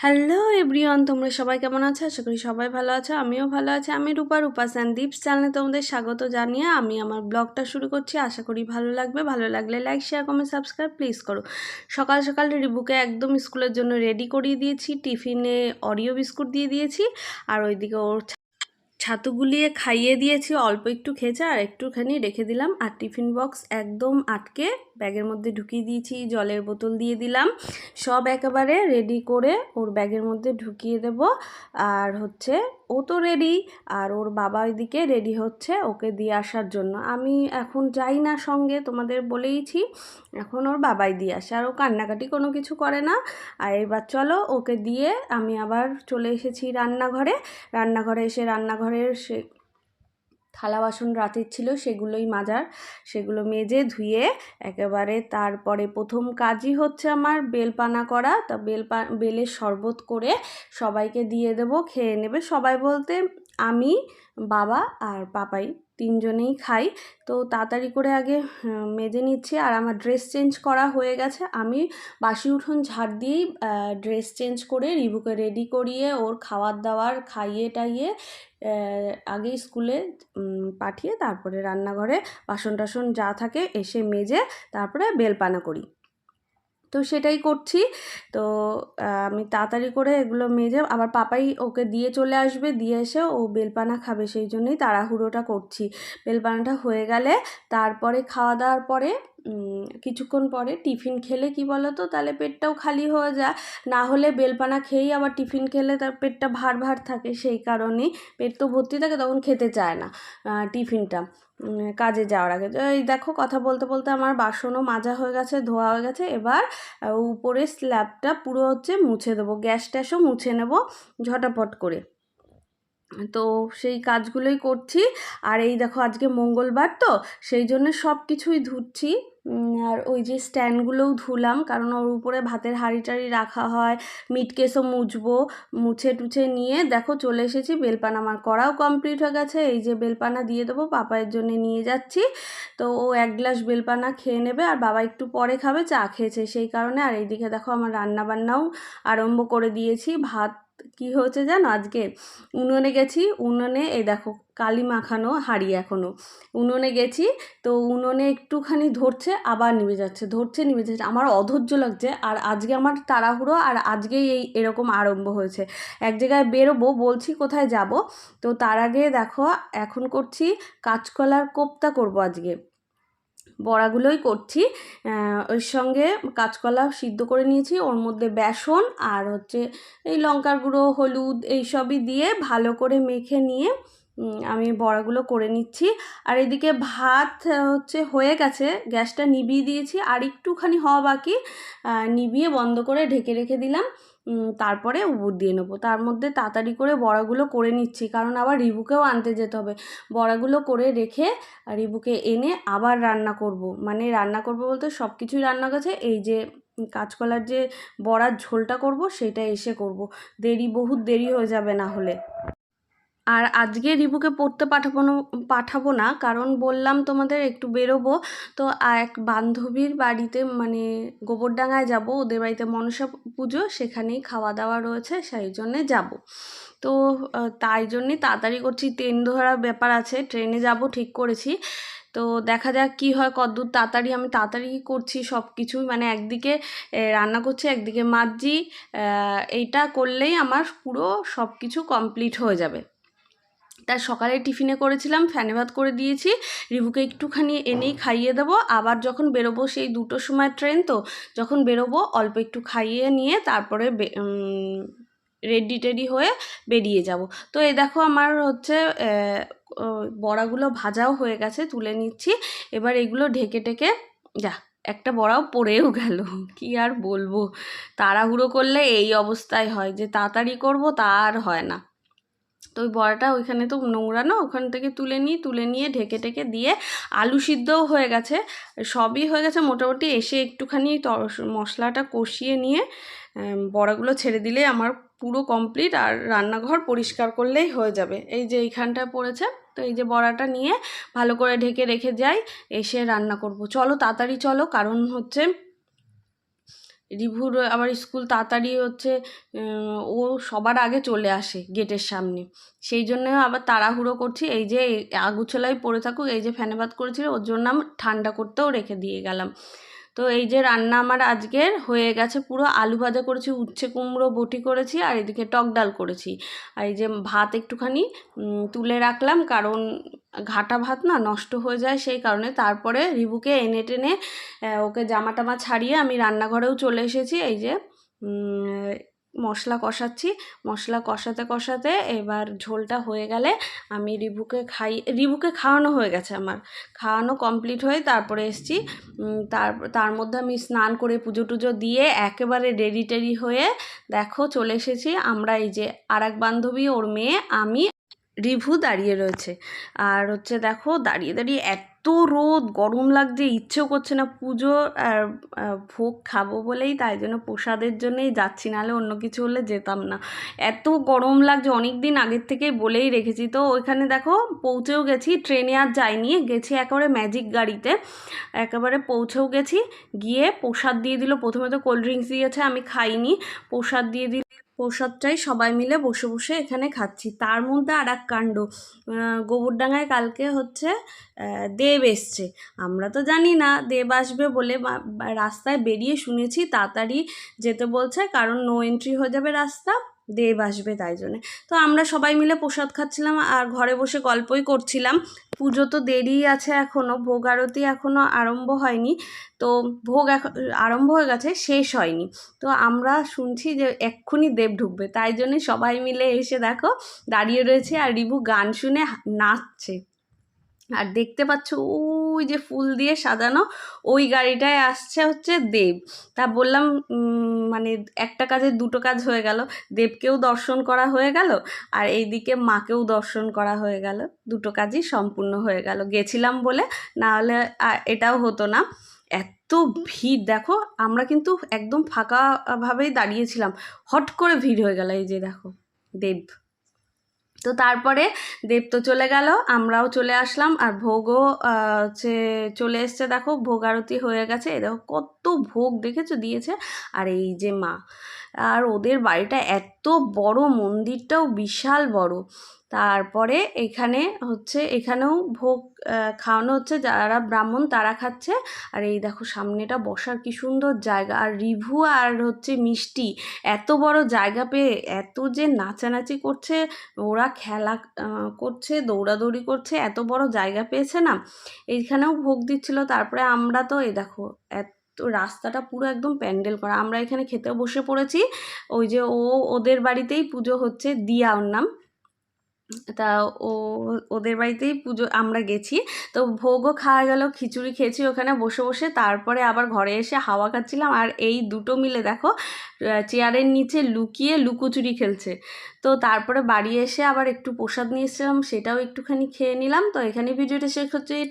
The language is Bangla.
হ্যালো এভরিওয়ান তোমরা সবাই কেমন আছো? আশা করি সবাই ভালো আছো, আমিও ভালো আছি। আমি রূপা রূপা দীপস চ্যানেলে তোমাদের স্বাগত জানিয়ে আমি আমার ব্লগটা শুরু করছি। আশা করি ভালো লাগবে। ভালো লাগলে like share comment subscribe please করো। সকাল সকাল রিবুকে একদম স্কুলের জন্য রেডি করিয়ে দিয়েছি। টিফিনে অরিও বিস্কুট দিয়ে দিয়েছি। আর ওইদিকে ওর ছাতু গুলিয়ে খাইয়ে দিয়েছি, অল্প একটু খেয়েছে আর একটুখানি রেখে দিলাম আর টিফিন বক্স একদম আটকে ব্যাগের মধ্যে ঢুকিয়ে দিয়েছি, জলের বোতল দিয়ে দিলাম, সব একেবারে রেডি করে ওর ব্যাগের মধ্যে ঢুকিয়ে দেব আর হচ্ছে ও তো রেডি আর ওর বাবা ওইদিকে রেডি হচ্ছে ওকে দিয়ে আসার জন্য। আমি এখন যাই না সঙ্গে তোমাদের বলেইছি, এখন ওর বাবাই দিয়ে আসে আর ও কান্নাকাটি কোনো কিছু করে না। আর এবার চলো ওকে দিয়ে আমি আবার চলে এসেছি রান্নাঘরে রান্নাঘরে এসে রান্নাঘরের সে থালা বাসন রাতের ছিল, সেগুলোই মাজার। সেগুলো মেজে ধুয়ে একেবারে তারপরে প্রথম কাজই হচ্ছে আমার বেলপানা করা। তা বেলপা বেলের শরবত করে সবাইকে দিয়ে দেব, খেয়ে নেবে। সবাই বলতে আমি, বাবা আর পাপাই তিনজনেই খাই। তো তাড়াতাড়ি করে আগে মেজে নিচ্ছি। আর আমার ড্রেস চেঞ্জ করা হয়ে গেছে। আমি বাসি উঠোন ঝাড় দিয়েই ড্রেস চেঞ্জ করে রিবুকে রেডি করিয়ে ওর খাওয়ার দাওয়ার খাইয়ে টাইয়ে আগেই স্কুলে পাঠিয়ে তারপরে রান্নাঘরে বাসন টাসন যা থাকে এসে মেজে তারপরে বেলপানা করি। তো সেটাই করছি। তো আমি তাড়াতাড়ি করে এগুলো মেজে আবার পাপাই ওকে দিয়ে চলে আসবে, দিয়ে এসে ও বেলপানা খাবে, সেই জন্যই তাড়াহুড়োটা করছি। বেলপানাটা হয়ে গেলে তারপরে খাওয়া দাওয়ার পরে কিছুক্ষণ পরে টিফিন খেলে কি বলো তো তাহলে পেটটাও খালি হয়ে যায়। না হলে বেলপানা খেয়েই আবার টিফিন খেলে তার পেটটা ভার ভার থাকে। সেই কারণে পেট তো ভর্তি থাকে, তখন খেতে চায় না টিফিনটা কাজে যাওয়ার আগে। এই দেখো, কথা বলতে বলতে আমার বাসনও মাজা হয়ে গেছে, ধোয়া হয়ে গেছে। এবার উপরে স্ল্যাবটা পুরো হচ্ছে মুছে দেবো। গ্যাস ট্যাসও মুছে নেব ঝটাপট করে। তো সেই কাজগুলোই করছি। আর এই দেখো, আজকে মঙ্গলবার তো, সেই জন্য সব কিছুই ধুচ্ছি। আর ওই যে স্ট্যান্ডগুলোও ধুলাম, কারণ ওর উপরে ভাতের হাঁড়ি টাড়ি রাখা হয় মিট কেসও মুছবো, মুছে টুছে নিয়ে দেখো চলে এসেছি, বেলপানা আমার করাও কমপ্লিট হয়ে গেছে, এই যে বেলপানা দিয়ে দেবো, পাপায়ের জন্য নিয়ে যাচ্ছি, তো ও এক গ্লাস বেলপানা খেয়ে নেবে, আর বাবা একটু পরে খাবে, চা খেয়েছে, সেই কারণে, আর এইদিকে দেখো আমার রান্না বান্নাও আরম্ভ করে দিয়েছি, ভাত কি হয়েছে জানো? আজকে উনুনে গেছি, উনুনে এই দেখো কালি মাখানো হাঁড়ি এখনও উনুনে গেছি, তো উনুনে একটুখানি ধরছে, আবার নিভে যাচ্ছে, ধরছে নিভে যাচ্ছে। আমার অধৈর্য লাগছে, আর আজকে আমার তাড়াহুড়ো, আর আজকেই এই এরকম আরম্ভ হয়েছে। এক জায়গায় বেরোবো, বলছি কোথায় যাব? তো তার আগে দেখো, এখন করছি কাঁচকলার কোপ্তা করব আজকে। বড়াগুলোই করছি। ওর সঙ্গে কাঁচকলা সিদ্ধ করে নিয়েছি। ওর মধ্যে বেসন আর হচ্ছে এই লঙ্কার গুঁড়ো, হলুদ এইসবই দিয়ে ভালো করে মেখে নিয়ে আমি বড়াগুলো করে নিচ্ছি। আর এদিকে ভাত হচ্ছে হয়ে গেছে। গ্যাসটা নিভিয়ে দিয়েছি। আর একটুখানি হওয়া বাকি নিভিয়ে বন্ধ করে ঢেকে রেখে দিলাম। তারপরে উবুর দিয়ে নেব। তার মধ্যে তাড়াতাড়ি করে বড়াগুলো করে নিচ্ছি, কারণ আবার রিবুকেও আনতে যেতে হবে। বড়াগুলো করে রেখে রিবুকে এনে আবার রান্না করব। মানে রান্না করব বলতে সব কিছুই রান্না গেছে, এই যে কাঁচকলার যে বড়ার ঝোলটা করব, সেটা এসে করব। দেরি, বহুত দেরি হয়ে যাবে না হলে। আর আজকে রিবুকে পড়তে পাঠাবো পাঠাবো না, কারণ বললাম তোমাদের একটু বেরোবো। তো এক বান্ধবীর বাড়িতে মানে গোবরডাঙ্গায় যাব, ওদের বাড়িতে মনসা পুজো, সেখানেই খাওয়া দাওয়া রয়েছে, সেই জন্যে যাব। তো তাই জন্যে তাড়াতাড়ি করছি, ট্রেন ধরার ব্যাপার আছে, ট্রেনে যাব, ঠিক করেছি। তো দেখা যাক কী হয় কদ্দূর তাড়াতাড়ি, আমি তাড়াতাড়ি করছি সব কিছুই মানে একদিকে রান্না করছি, একদিকে মাজছি এইটা করলেই আমার পুরো সব কিছু কমপ্লিট হয়ে যাবে। তার সকালে টিফিনে করেছিলাম, ফ্যানে ভাত করে দিয়েছি। রিভুকে একটুখানি এনেই খাইয়ে দেবো। আবার যখন বেরোবো সেই দুটোর সময় ট্রেন তো, যখন বেরোবো অল্প একটু খাইয়ে নিয়ে তারপরে রেডি টেডি হয়ে বেরিয়ে যাব। তো এই দেখো আমার হচ্ছে বড়াগুলো ভাজাও হয়ে গেছে, তুলে নিচ্ছি। এবার এগুলো ঢেকে টেকে, যা, একটা বড়াও পড়েও গেল। কি আর বলব? তাড়াহুড়ো করলে এই অবস্থায় হয় যে তাড়াতাড়ি করব তা আর হয় না। তো ওই বড়াটা ওইখানে তো নোংরা না, ওখান থেকে তুলে নিই তুলে নিয়ে ঢেকে টেকে দিয়ে আলু সিদ্ধও হয়ে গেছে। সবই হয়ে গেছে মোটামুটি, এসে একটুখানি মশলাটা কষিয়ে নিয়ে বড়াগুলো ছেড়ে দিলে আমার পুরো কমপ্লিট আর রান্নাঘর পরিষ্কার করলেই হয়ে যাবে। এই যে এইখানটায় পড়েছে, তো এই যে বড়াটা নিয়ে ভালো করে ঢেকে রেখে যাই, এসে রান্না করব। চলো তাড়াতাড়ি চলো, কারণ হচ্ছে রিভুর আবার স্কুল তাড়াতাড়ি হচ্ছে ও সবার আগে চলে আসে গেটের সামনে। সেই জন্য আবার তাড়াহুড়ো করছি, এই যে আগুছলায় পড়ে থাকুক, এই যে ফ্যানে ভাত করেছিল, ওর জন্য আমি ঠান্ডা করতেও রেখে দিয়ে গেলাম। তো এই যে রান্না আমার আজকের হয়ে গেছে, পুরো আলু ভাজা করেছি, উচ্ছে কুমড়ো বটি করেছি আর এদিকে টক ডাল করেছি। আর এই যে ভাত একটুখানি তুলে রাখলাম কারণ ঘাটা ভাত না নষ্ট হয়ে যায় সেই কারণে। তারপরে রিবুকে এনে টেনে ওকে জামা টামা ছাড়িয়ে আমি রান্নাঘরেও চলে এসেছি। এই যে মশলা কষাচ্ছি। মশলা কষাতে কষাতে এবার ঝোলটা হয়ে গেলে আমি রিবুকে খাই, রিবুকে খাওয়ানো হয়ে গেছে আমার। খাওয়ানো কমপ্লিট হয়ে তারপরে এসছি। তার তার মধ্যে আমি স্নান করে পুজো টুজো দিয়ে একেবারে রেডি টেডি হয়ে দেখো চলে এসেছি। আমরা এই যে আর এক বান্ধবী, ওর মেয়ে, আমি, রিভু দাঁড়িয়ে রয়েছে। আর হচ্ছে দেখো দাঁড়িয়ে দাঁড়িয়ে এত রোদ, গরম লাগছে, ইচ্ছেও করছে না পুজো আর ভোগ খাব বলেই, তাই জন্য প্রসাদের জন্যই যাচ্ছি, নাহলে অন্য কিছু হলে যেতাম না। এত গরম লাগছে অনেক দিন আগের থেকেই বলেই রেখেছি। তো ওইখানে দেখো, পৌঁছেও গেছি, ট্রেনে আর যাইনি, গেছি একেবারে ম্যাজিক গাড়িতে, একেবারে পৌঁছেও গেছি, গিয়ে প্রসাদ দিয়ে দিল। প্রথমে তো কোল্ড ড্রিঙ্কস দিয়েছে, আমি খাইনি, প্রসাদ দিয়ে দিল। প্রসাদটাই সবাই মিলে বসে বসে এখানে খাচ্ছি। তার মধ্যে আর এক কাণ্ড গোবরডাঙ্গায় কালকে হচ্ছে দেব এসছে। আমরা তো জানি না, দেব আসবে বলে রাস্তায় বেরিয়ে শুনেছি, তাড়াতাড়ি যেতে বলছে, কারণ নো এন্ট্রি হয়ে যাবে রাস্তা। দেব আসবে তাই জন্যে। তো আমরা সবাই মিলে প্রসাদ খাচ্ছিলাম আর ঘরে বসে গল্পই করছিলাম। পুজো তো দেরি আছে এখনও ভোগ আরতি এখনও আরম্ভ হয়নি। তো ভোগ এখন আরম্ভ হয়ে গেছে, শেষ হয়নি। তো আমরা শুনছি যে এক্ষুনি দেব ঢুকবে, তাই জন্যে সবাই মিলে এসে দেখো দাঁড়িয়ে রয়েছে আর রিভু গান শুনে নাচছে। আর দেখতে পাচ্ছ, ওই যে ফুল দিয়ে সাজানো, ওই গাড়িটায় আসছে হচ্ছে দেব। তা বললাম মানে একটা কাজে দুটো কাজ হয়ে গেল। দেবকেও দর্শন করা হয়ে গেল আর এইদিকে মাকেও দর্শন করা হয়ে গেল। দুটো কাজই সম্পূর্ণ হয়ে গেল। গেছিলাম বলে না হলে এটাও হতো না। এত ভিড়, দেখো, আমরা কিন্তু একদম ফাঁকাভাবেই দাঁড়িয়েছিলাম। হট করে ভিড় হয়ে গেল এই যে দেখো, দেব। তো তারপরে দেব তো চলে গেল, আমরাও চলে আসলাম। আর ভোগও হচ্ছে চলে এসছে, দেখো ভোগ আরতি হয়ে গেছে। দেখো, কত ভোগ দেখেছ? দিয়েছে। আর এই যে মা, আর ওদের বাড়িটা এত বড়, মন্দিরটাও বিশাল বড়। তারপরে এখানে হচ্ছে, এখানেও ভোগ খাওয়ানো হচ্ছে, যারা ব্রাহ্মণ তারা খাচ্ছে। আর এই দেখো সামনেটা বসার কি সুন্দর জায়গা। আর রিভু আর হচ্ছে মিষ্টি, এত বড় জায়গা পেয়ে এত যে নাচানাচি করছে, ওরা খেলা করছে, দৌড়াদৌড়ি করছে, এত বড় জায়গা পেয়েছে না। এইখানেও ভোগ দিচ্ছিল, তারপরে আমরা তো, এই দেখো, এত তো রাস্তাটা পুরো একদম প্যান্ডেল করা। আমরা এখানে খেতে বসে পড়েছি। ওই যে ও, ওদের বাড়িতেই পুজো হচ্ছে দিয়া ওর নাম। তা ও, ওদের বাড়িতেই পুজো, আমরা গেছি। তো ভোগও খাওয়া গেল, খিচুড়ি খেয়েছি ওখানে বসে বসে। তারপরে আবার ঘরে এসে হাওয়া খাচ্ছিলাম। আর এই দুটো মিলে দেখো চেয়ারের নিচে লুকিয়ে লুকোচুরি খেলছে। তো তারপরে বাড়ি এসে আবার একটু প্রসাদ নিয়ে এসেছিলাম, সেটাও একটুখানি খেয়ে নিলাম। তো এখানে ভিডিওটা শেষ হচ্ছে, এটা